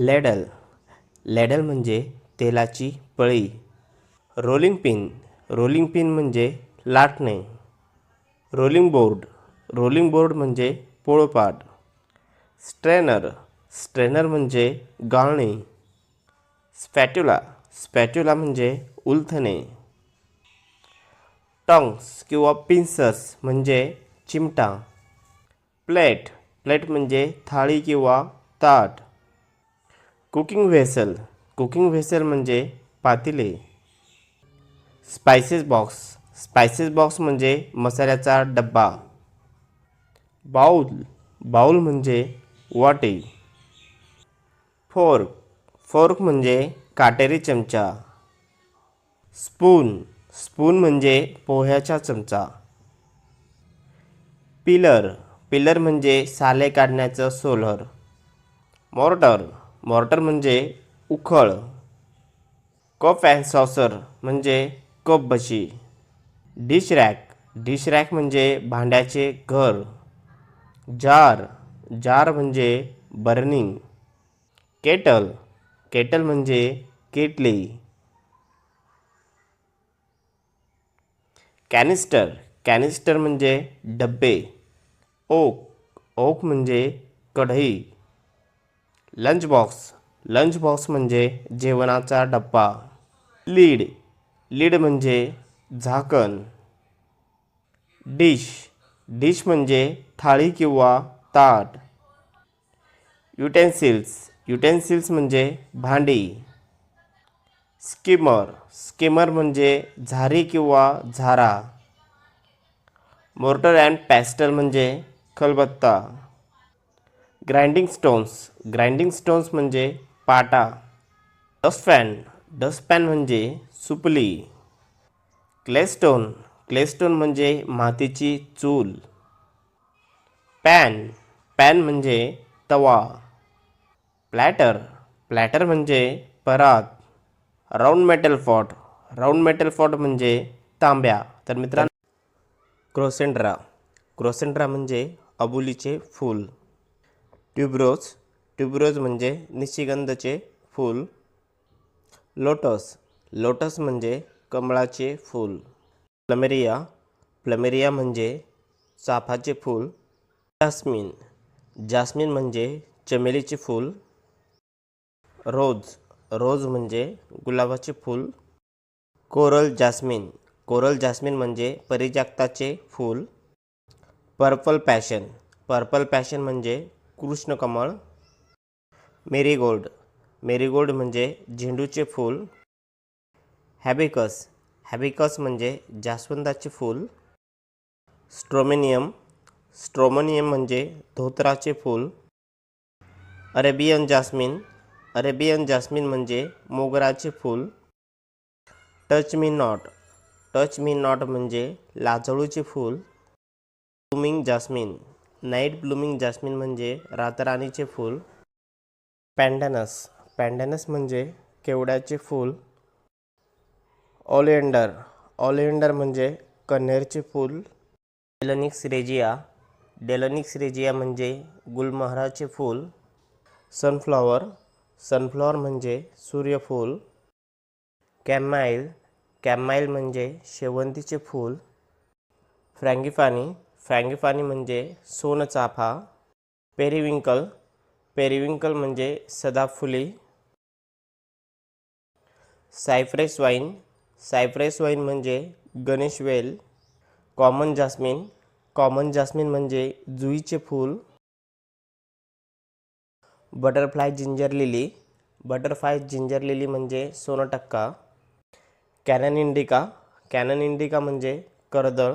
लॅडल. लॅडल म्हणजे तेलाची पळी. Rolling pin. रोलिंग पिन म्हणजे लाटणे. Rolling board. रोलिंग बोर्ड म्हणजे पोळपाट स्ट्रेनर. स्ट्रेनर म्हणजे गाळणे. स्पॅट्युला. स्पॅट्युला म्हणजे उलथणे. टॉंग्स किंवा पिन्सर्स म्हणजे चिमटा. प्लेट. प्लेट म्हणजे थाळी किंवा ताट. Cooking vessel. कुकिंग व्हेसल म्हणजे पातेले. Spices box. स्पायसेस बॉक्स म्हणजे मसाल्याचा डब्बा. बाऊल बाऊल म्हणजे वाटी. फोर्क. फोर्क म्हणजे काटेरी चमचा. स्पून. स्पून म्हणजे पोह्याचा चमचा. पिलर. पिलर म्हणजे साले काढण्याचं सोलर. मॉर्टर. मॉर्टर म्हणजे उखळ कप अँड सॉसर म्हणजे कप बशी डिश रॅक डिश रॅक म्हणजे भांड्याचे घर जार जार म्हणजे बर्निंग केटल केटल म्हणजे केटली कॅनिस्टर कॅनिस्टर म्हणजे डब्बे ओक ओक म्हणजे कढई. लंच बॉक्स लंच बॉक्स म्हणजे जेवणाचा डब्बा. लीड लीड म्हणजे झाकण. डिश डिश म्हणजे थाळी किंवा ताट. युटेन्सिल्स युटेन्सिल्स म्हणजे भांडी. स्किमर स्किमर म्हणजे झारी किंवा झारा. मोर्टर अँड पॅस्टल म्हणजे खलबत्ता. ग्राइंडिंग स्टोन्स ग्राइंडिंग स्टोन्स म्हणजे पाटा. डस्टपॅन डस्टपॅन म्हणजे सुपली. क्लेस्टोन क्लेस्टोन म्हणजे मातीची चूल. पॅन पॅन म्हणजे तवा. प्लॅटर प्लॅटर म्हणजे परात round metal pot round metal pot म्हणजे तांब्या. तर मित्रांनो क्रोसेंड्रा क्रोसेंड्रा म्हणजे अबुलीचे फूल. ट्युब्रोज ट्युब्रोज म्हणजे निशिगंधचे फूल. लोटस लोटस म्हणजे कमळाचे फूल. प्लमेरिया प्लमेरिया म्हणजे चाफाचे फूल. जास्मिन जास्मिन म्हणजे चमेलीचे फूल. रोज रोज म्हणजे गुलाबाचे फूल. कोरल जास्मिन कोरल जास्मिन म्हणजे परिजागताचे फूल. पर्पल पॅशन पर्पल पॅशन म्हणजे कृष्णकमळ मेरीगोल्ड. मेरीगोल्ड म्हणजे झेंडूचे फूल. हॅबिकस. हॅबिकस म्हणजे जास्वंदाचे फूल. स्ट्रोमेनियम. स्ट्रोमोनियम म्हणजे धोत्राचे फूल. Arabian jasmine. अरेबियन जास्मिन म्हणजे मोगराचे फूल. Touch me not. Touch me not म्हणजे लाजळूचे फूल. Blooming jasmine. Night blooming jasmine म्हणजे रातराणीचे फूल. पँडनस पँडनस म्हणजे केवड्याचे फूल. ऑलिएंडर ऑलिएंडर म्हणजे कन्हेरचे फूल. डेलनिक्स रेजिया. डेलनिक्स रेजिया म्हणजे गुलमहाराचे फूल. सनफ्लॉवर. सनफ्लॉवर म्हणजे सूर्यफूल. कॅमाईल कॅमाईल म्हणजे शेवंतीचे फूल. फ्रँगीफानी. फ्रँगीफानी म्हणजे सोनचाफा पेरिविंकल पेरिविंकल म्हणजे सदाफुली सायफ्रेस वाईन सायफ्रेस वाईन म्हणजे गणेश वेल कॉमन जास्मिन कॉमन जास्मिन म्हणजे जुईचे फूल butterfly ginger lily butterfly ginger lily म्हणजे सोनटक्का कॅनन इंडिका कॅनन इंडिका म्हणजे कर्दळ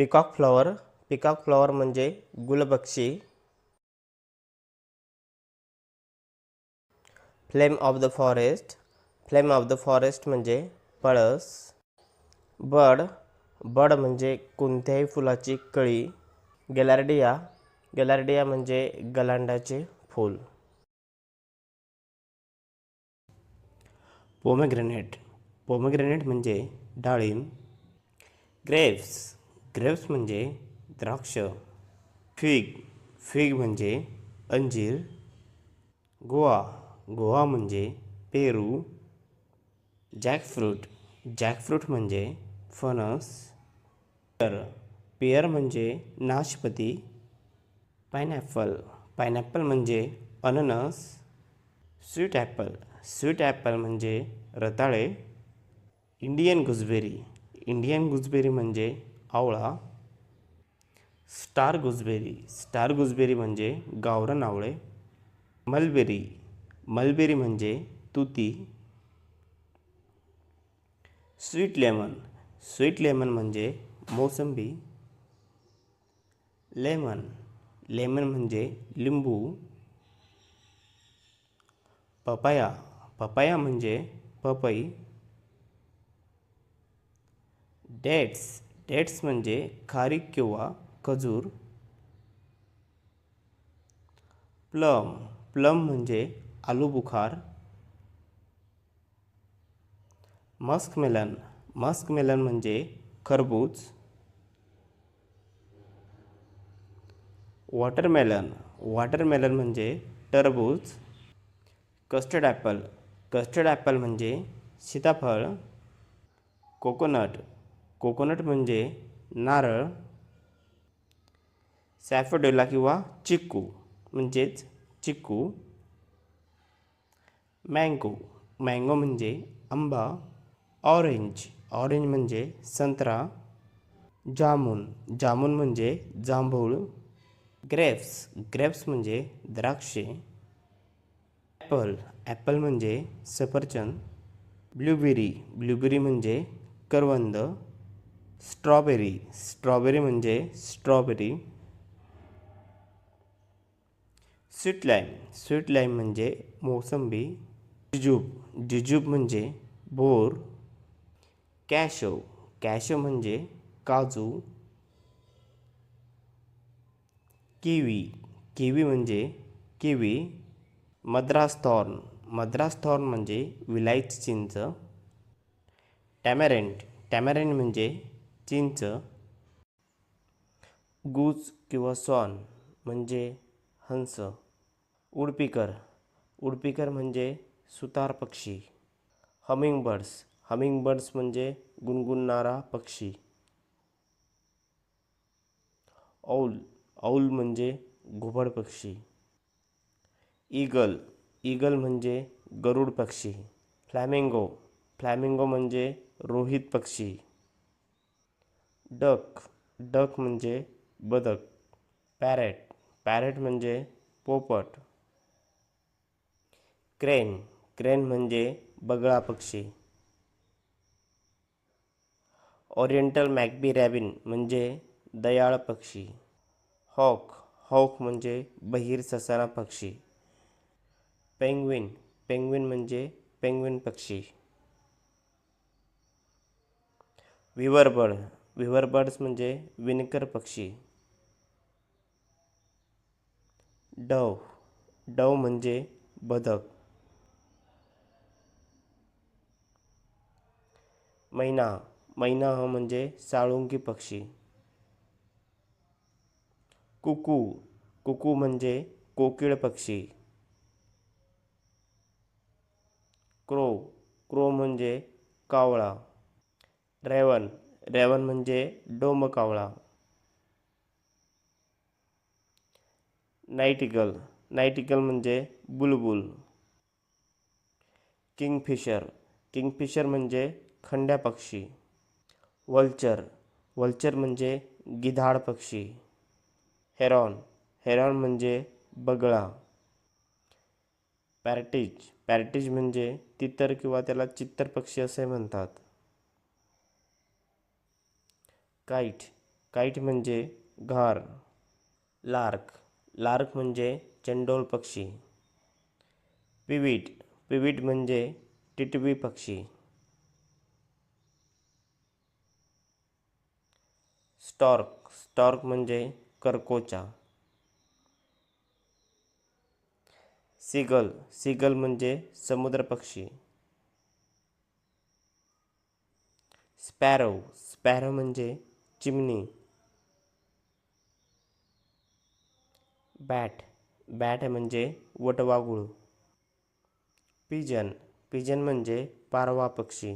पिकॉक फ्लॉवर पिकॉक फ्लॉवर म्हणजे गुलबक्षी. Flame of the forest flame of the forest म्हणजे पळस. बड बड म्हणजे कोणत्याही फुलाची कळी. गॅलार्डिया गॅलार्डिया म्हणजे गलांडाचे फूल. पोमेग्रेनेट पोमेग्रेनेट म्हणजे डाळिंब ग्रेप्स ग्रेप्स म्हणजे द्राक्ष, फिग फिग म्हणजे अंजीर, गोवा गोवा म्हणजे पेरू, जॅकफ्रूट जॅकफ्रूट म्हणजे फणस पेयर पेयर म्हणजे नाशपती, पायनॅपल पायनॅपल म्हणजे अननस, स्वीट ॲपल स्वीट ॲपल म्हणजे रताळे, इंडियन गुजबेरी इंडियन गुजबेरी म्हणजे आवळा स्टार गुजबेरी. स्टार गुजबेरी म्हणजे गावरान आवळे. मलबेरी. मलबेरी म्हणजे तुती. Sweet lemon. स्वीट लेमन म्हणजे मोसंबी. लेमन. लेमन म्हणजे लिंबू. पपाया. पपाया म्हणजे पपई. डेट्स. डेट्स म्हणजे खारीक किंवा खजूर. प्लम प्लम म्हणजे आलू मेलन मस्कमेलन मस्कमेलन म्हणजे खरबूज. वॉटरमेलन वॉटरमेलन म्हणजे टरबूज. कस्टर्ड ॲपल कस्टर्ड ॲपल म्हणजे सीताफळ. कोकोनट कोकोनट म्हणजे नारळ सॅफोडेला किंवा चिक्कू म्हणजेच चिक्कू मँगो मँगो म्हणजे आंबा ऑरेंज ऑरेंज म्हणजे संत्रा जामून जामून म्हणजे जांभूळ ग्रेप्स ग्रेप्स म्हणजे द्राक्षे ॲपल ॲपल म्हणजे सफरचंद ब्लूबेरी ब्लूबेरी म्हणजे करवंद स्ट्रॉबेरी. स्ट्रॉबेरी म्हणजे strawberry. Sweet lime. Sweet lime म्हणजे मोसंबी. जिजूब. जिजूब म्हणजे बोर. कॅशो कॅशो म्हणजे काजू. किवी. किवी म्हणजे kiwi. Madras thorn. Madras thorn म्हणजे विलायची चिंच. टॅमॅरेंट. टॅमॅरेंट म्हणजे चिंच गूज किंवा सॉन म्हणजे हंस. उडपीकर उडपीकर म्हणजे सुतार पक्षी. हमिंगबर्ड्स हमिंगबर्ड्स म्हणजे गुणगुणणारा पक्षी. औल औल म्हणजे घुबड पक्षी. ईगल ईगल म्हणजे गरुड पक्षी. फ्लॅमिंगो फ्लॅमिंगो म्हणजे रोहित पक्षी. डक डक म्हणजे बदक. पॅरेट पॅरेट म्हणजे पोपट. क्रेन क्रेन म्हणजे बगळा पक्षी. ओरिएंटल मॅकबी रॅबिन म्हणजे दयाळ पक्षी. हॉक हॉक म्हणजे बहिर ससारा पक्षी. पेंग्विन पेंग्विन म्हणजे पेंग्विन पक्षी. विवरबर्ड विवरबर्ड्स म्हणजे विणकर पक्षी. डव डव म्हणजे बदक मैना. मैना हा म्हणजे साळुंकी पक्षी. कुकू. कुकू म्हणजे कोकिळ पक्षी. क्रो क्रो म्हणजे कावळा. रेवन रेवन म्हणजे डोमकावळा नाईटिकल नाईटिकल म्हणजे बुलबुल. किंगफिशर किंगफिशर म्हणजे खंड्या पक्षी. वल्चर वल्चर म्हणजे गिधाड पक्षी. हेरॉन हेरॉन म्हणजे बगळा. पॅरटीज पॅरटीज म्हणजे तितर किंवा त्याला चित्तर पक्षी असे म्हणतात. काईट काईट म्हणजे घार लार्क. लार्क म्हणजे चंडोल पक्षी. पिवीट. पिवीट म्हणजे टिटवी पक्षी. स्टॉर्क. स्टॉर्क म्हणजे करकोचा. सीगल. सिगल म्हणजे समुद्र पक्षी. स्पॅरो. स्पॅरो म्हणजे चिमणी. बॅट. बॅट म्हणजे वटवाघूळ पिजन. पिजन म्हणजे पारवा पक्षी.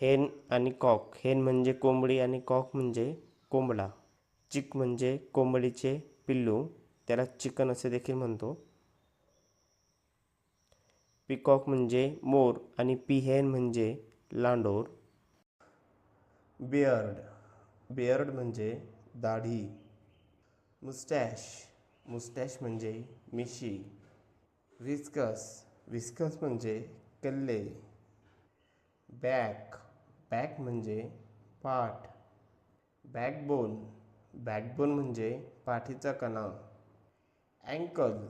हेन आणि कॉक. हेन म्हणजे कोंबडी आणि कॉक म्हणजे कोंबडा. चिक म्हणजे कोंबडीचे पिल्लू. त्याला चिकन असे देखील म्हणतो. पिकॉक म्हणजे मोर आणि पिहेन म्हणजे लांडोर. बियर्ड बियर्ड म्हणजे दाढी. मुस्टॅश. मुस्टॅश म्हणजे मिशी. विस्कस विस्कस म्हणजे कल्ले. बॅक. बॅक म्हणजे पाठ. बॅकबोन. बॅकबोन म्हणजे पाठीचा कणा. अँकल.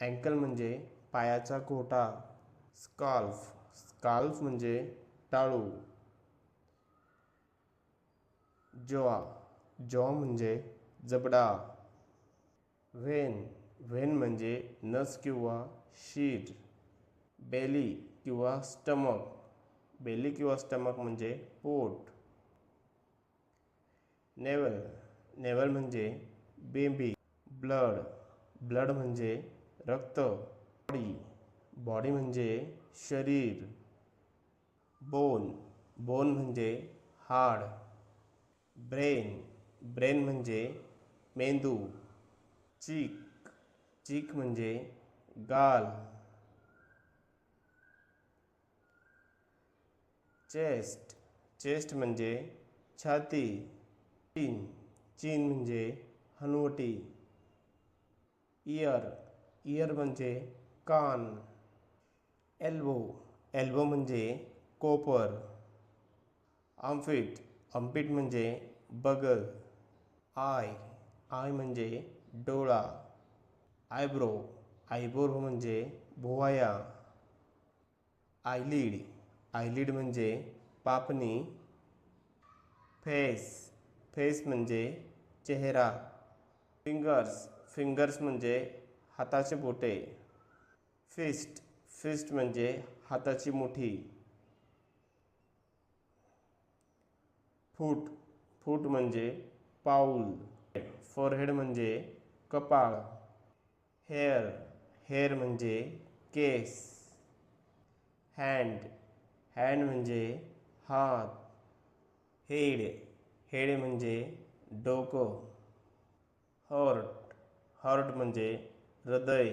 अँकल म्हणजे पायाचा घोटा स्काल्फ. स्काल्फ म्हणजे टाळू. जॉ जॉ म्हणजे जबडा. व्हेन. व्हेन म्हणजे नस किंवा शीर. बेली किंवा स्टमक. बेली किंवा स्टमक म्हणजे पोट. नेवल नेवल म्हणजे बेंबी. ब्लड. ब्लड म्हणजे रक्त. बॉडी. बॉडी म्हणजे शरीर. बोन. बोन म्हणजे हाड. ब्रेन ब्रेन म्हणजे मेंदू, चीक चीक म्हणजे गाल, चेस्ट चेस्ट म्हणजे छाती, चीन चीन म्हणजे हनुवटी, इयर इयर म्हणजे कान, एल्बो एल्बो म्हणजे कोपर आमफिट आमफिट म्हणजे बगल आय आय म्हणजे डोळा आयब्रो आयब्रो म्हणजे भुवाया आयलीड आयलीड म्हणजे पापणी फेस फेस म्हणजे चेहरा फिंगर्स फिंगर्स म्हणजे हाताचे बोटे फिस्ट फिस्ट म्हणजे हाताची मुठी फूट फूट म्हणजे पाऊल. फोरहेड म्हणजे कपाळ. हेअर हेअर म्हणजे केस. हँड हँड म्हणजे हात. हेड हेड म्हणजे डोकं. हर्ट हर्ट म्हणजे हृदय.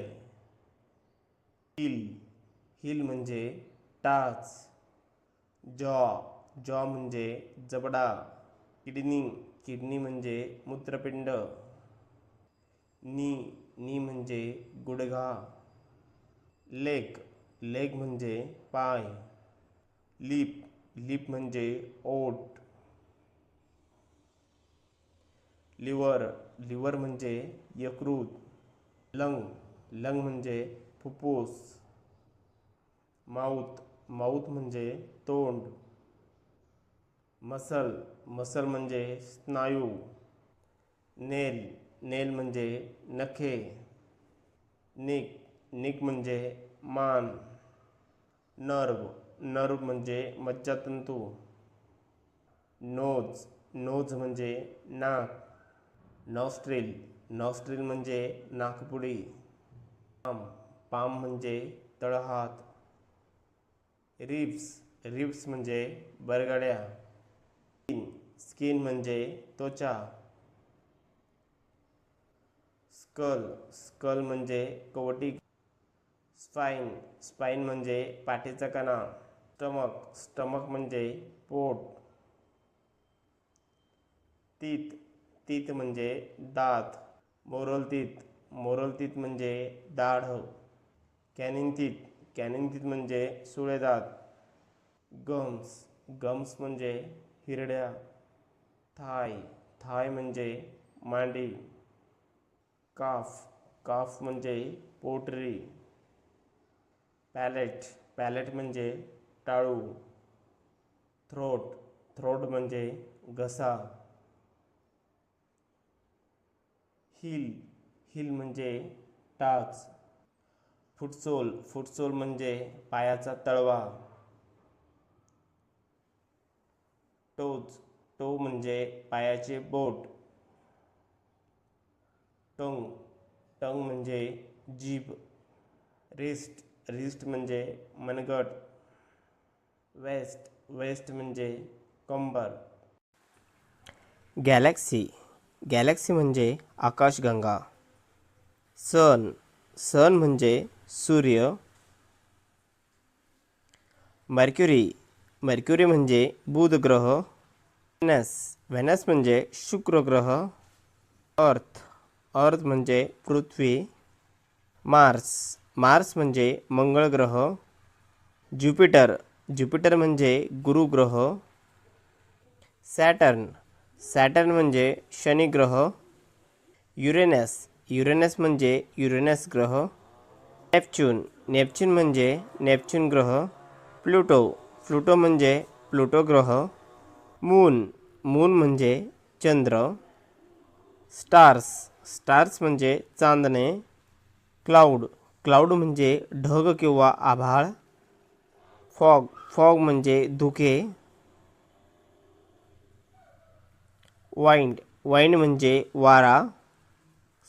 हिल हिल म्हणजे टाच. जॉ जॉ म्हणजे जबडा. किडनी किडनी म्हणजे मूत्रपिंड. नी नी म्हणजे गुडघा. लेक लेग म्हणजे पाय. लिप लिप म्हणजे ओट लिव्हर लिव्हर म्हणजे यकृत. लंग लंग म्हणजे फुफ्फुस माऊथ माऊथ म्हणजे तोंड. मसल मसल म्हणजे स्नायू नेल नेल म्हणजे नखे निक निक म्हणजे मान नर्व नर्व म्हणजे मज्जातंतू नोज नोज म्हणजे नाक नॉस्ट्रिल नॉस्ट्रिल म्हणजे नाकपुडी पाम पाम म्हणजे तळहात रिब्स रिब्स म्हणजे बरगड्या. स्किन स्किन म्हणजे त्वचा. स्कल स्कल म्हणजे कवटी. स्पाईन स्पाईन म्हणजे पाठीचा कणा. स्टमक स्टमक म्हणजे पोट. तीत तीत म्हणजे दात. मोरल तीत मोरल तीत म्हणजे दाढ. कॅनिंतीत कॅनिंग तीत म्हणजे सुळे दात. गम्स गम्स म्हणजे हिरड्या थाय थाय म्हणजे मांडी काफ काफ म्हणजे पोटरी पॅलेट पॅलेट म्हणजे टाळू थ्रोट थ्रोट म्हणजे घसा हिल हिल म्हणजे टाच फुटसोल फुटसोल म्हणजे पायाचा तळवा. टोज टो म्हणजे पायाचे बोट. टंग टंग म्हणजे जीभ. रिस्ट रिस्ट म्हणजे मनगट. वेस्ट वेस्ट म्हणजे कंबर. गॅलेक्सी गॅलेक्सी म्हणजे आकाशगंगा. सन सन म्हणजे सूर्य. मर्क्युरी मर्क्युरी म्हणजे बुध ग्रह व्हेनस व्हेनस म्हणजे शुक्र ग्रह अर्थ. अर्थ म्हणजे पृथ्वी. मार्स. मार्स म्हणजे मंगळ ग्रह ज्युपिटर. ज्युपिटर म्हणजे गुरु ग्रह सॅटर्न. सॅटर्न म्हणजे शनी ग्रह युरेनस. युरेनस म्हणजे युरेनस ग्रह. नेपच्यून. नेपच्यून म्हणजे नेपच्यून ग्रह. प्लुटो. प्लुटो म्हणजे प्लुटो ग्रह, मून मून म्हणजे चंद्र, स्टार्स स्टार्स म्हणजे चांदणे, क्लाउड क्लाउड म्हणजे ढग किंवा आभाळ, फॉग फॉग म्हणजे धुके, वाइंड वाइंड म्हणजे वारा,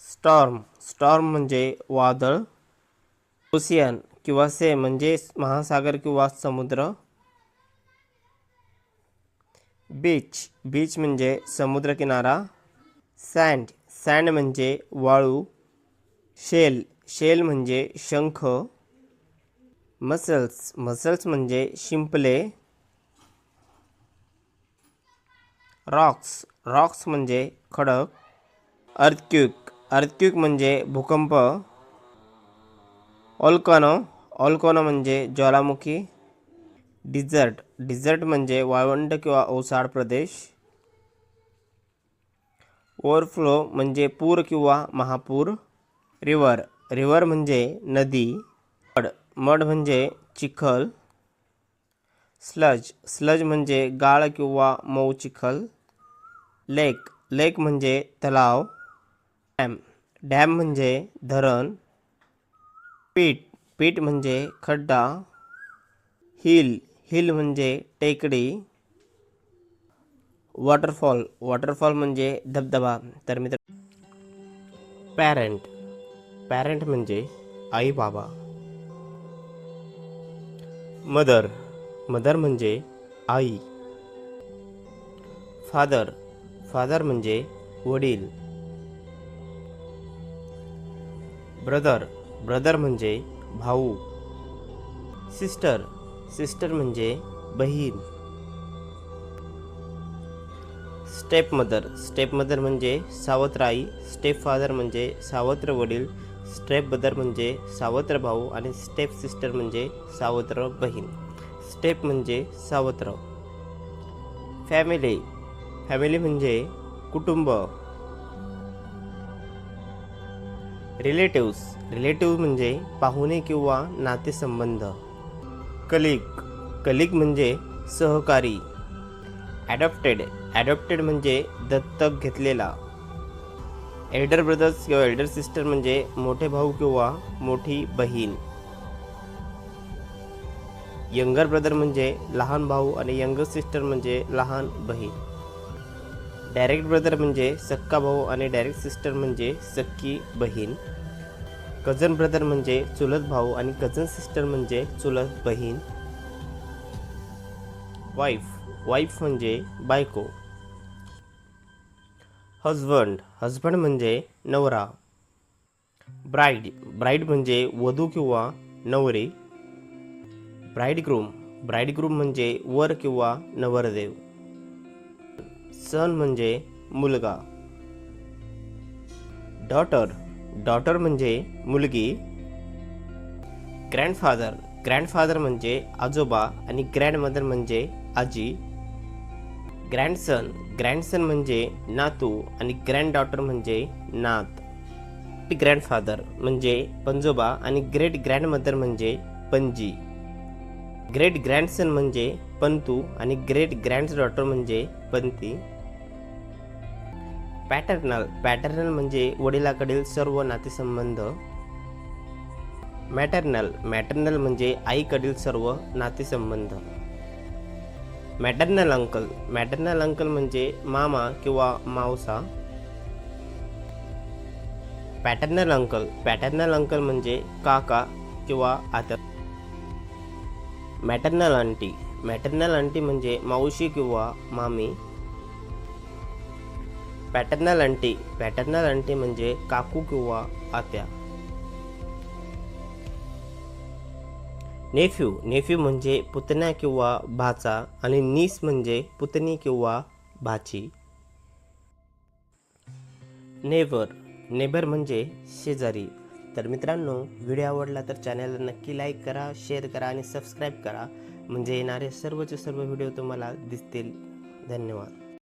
स्टॉर्म स्टॉर्म म्हणजे वादळ ओशियन किंवा से महासागर किंवा समुद्र बीच. बीच म्हणजे समुद्रकिनारा. सँड. सँड म्हणजे वाळू. शेल. शेल म्हणजे शंख. मसल्स. मसल्स म्हणजे शिंपले. रॉक्स. रॉक्स म्हणजे खडक. अर्थक्यूक. अर्थक्यूक म्हणजे भूकंप. ऑल्कॉनो. ऑल्कानो म्हणजे ज्वालामुखी. डिझर्ट. डिझर्ट म्हणजे वाळवंट किंवा ओसाड प्रदेश. ओव्हरफ्लो म्हणजे पूर किंवा महापूर. रिव्हर रिव्हर म्हणजे नदी. मड. मड म्हणजे चिखल. स्लज. स्लज म्हणजे गाळ किंवा मऊ चिखल. लेक. लेक म्हणजे तलाव. डॅम. डॅम म्हणजे धरण. पीठ पीठ म्हणजे खड्डा. हिल. हिल म्हणजे टेकडी वॉटरफॉल वॉटरफॉल म्हणजे धबधबा. तर मित्र पॅरेंट. पॅरेंट म्हणजे आई बाबा. मदर मदर म्हणजे आई. फादर फादर म्हणजे वडील. ब्रदर ब्रदर म्हणजे भाऊ. सिस्टर सिस्टर म्हणजे बहीण. स्टेप मदर स्टेप मदर म्हणजे सावत्र आई स्टेप फादर म्हणजे सावत्र वडील स्टेप ब्रदर म्हणजे सावत्र भाऊ आणि स्टेप सिस्टर म्हणजे सावत्र बहीण. स्टेप म्हणजे सावत्र. फॅमिली. फॅमिली म्हणजे कुटुंब. रिलेटिव्स. रिलेटिव्ह म्हणजे पाहुणे किंवा नातेसंबंध. कलिक. कलिग म्हणजे सहकारी. ॲडॉप्टेड ॲडॉप्टेड म्हणजे दत्तक घेतलेला. एल्डर ब्रदर्स किंवा एल्डर सिस्टर म्हणजे मोठे भाऊ किंवा मोठी बहीण. यंगर ब्रदर म्हणजे लहान भाऊ आणि यंगर सिस्टर म्हणजे लहान बहीण. डायरेक्ट ब्रदर म्हणजे सक्का भाऊ आणि डायरेक्ट सिस्टर म्हणजे सक्की बहीण. कझन ब्रदर म्हणजे चुलत भाऊ आणि कझन सिस्टर म्हणजे चुलत बहीण. वाईफ वाईफ म्हणजे बायको. हजबंड हजबंड म्हणजे नवरा. ब्राईड ब्राईड म्हणजे वधू किंवा नवरी. ब्राईड ग्रूम ब्राईड ग्रूम म्हणजे वर किंवा नवरदेव. सन म्हणजे मुलगा. डॉटर डॉटर म्हणजे मुलगी. ग्रँडफादर ग्रँडफादर म्हणजे आजोबा आणि ग्रँडमदर म्हणजे आजी. ग्रँडसन ग्रँडसन म्हणजे नातू आणि ग्रँड डॉटर म्हणजे नात. ग्रँडफादर म्हणजे पंजोबा आणि ग्रेट ग्रँडमदर म्हणजे पणजी. ग्रेट ग्रँडसन म्हणजे पंतू आणि ग्रेट ग्रँड डॉटर म्हणजे पंती. पॅटर्नल पॅटर्नल म्हणजे वडिलाकडील सर्व नातेसंबंध. मॅटर्नल मॅटर्नल म्हणजे आईकडील सर्व नातेसंबंध. मॅटर्नल अंकल मॅटर्नल अंकल म्हणजे मामा किंवा मावसा. पॅटर्नल अंकल पॅटर्नल अंकल म्हणजे काका किंवा आत्या मॅटर्नल आंटी मॅटर्नल आंटी म्हणजे मावशी किंवा मामी. पॅटर्नल आंटी पॅटर्नल आंटी म्हणजे काकू किंवा आत्या. नेफ्यू नेफ्यू म्हणजे पुतण्या किंवा भाचा आणि नीस म्हणजे पुतणी किंवा भाची. नेबर नेबर म्हणजे शेजारी. तर मित्रांनो व्हिडिओ आवडला तर चॅनलला नक्की लाईक करा शेअर करा आणि सबस्क्राईब करा. म्हणजे येणारे सर्वचे सर्व व्हिडिओ तुम्हाला दिसतील. धन्यवाद.